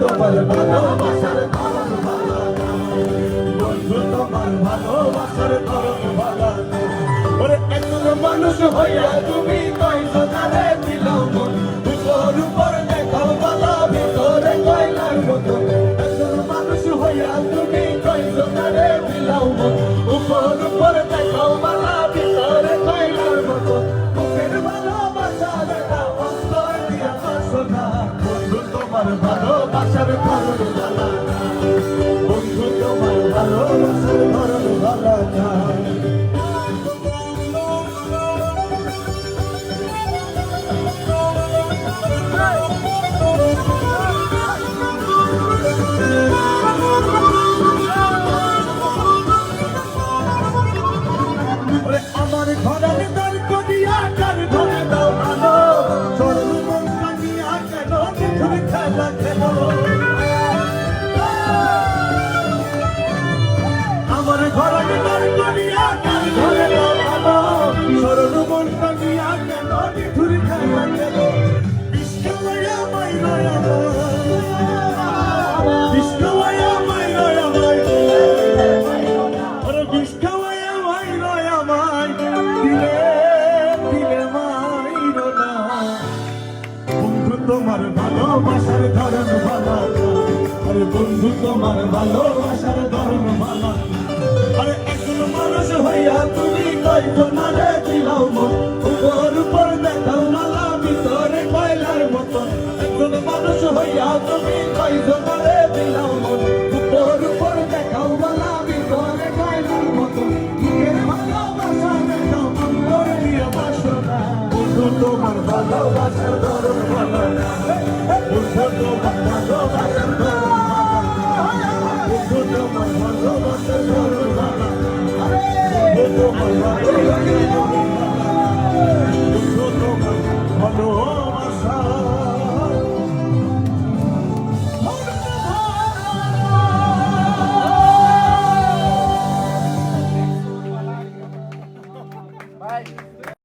তোমার ভালোবাসার ধরন ভালো। বন্ধু, তোমার ভালোবাসার ধরন ভালো ওরে মানুষ হইয়া তুমি কইছো সদারে দিল মন বন্ধু তোমার ভালোবাসার ধরন ভালো? না ওরে আমার ঘরের দ্বার করিয়া কার ঘরে দাও আলো চরণ মন কানিয়া কেন নিঠুর খেলা খেল বিষ্ণুয়া মাইরা বিষ্ণুয়া মাইরা মাইরা ওরে বিষ খাওয়ায় আমায় রয় আমায় দিলে দিলে মাইরো না। বন্ধু তোমার ভালোবাসার ধরন ভালো আরে বন্ধু তোমার ভালোবাসার ধরন ভালো তুমি কইতো না রে দিলাও মন। উপর উপর দেখাও মালা, ভিতরে কয়লার মতন। একজন মানুষ হইয়া তুমি কইতো না রে দিলাও মন। উপর উপর দেখাও মালা, ভিতরে কয়লার মতন। ভালোবাসা দেখাও অন্তর দিয়ে বাসনা। তোমার ভালোবাসার ধরন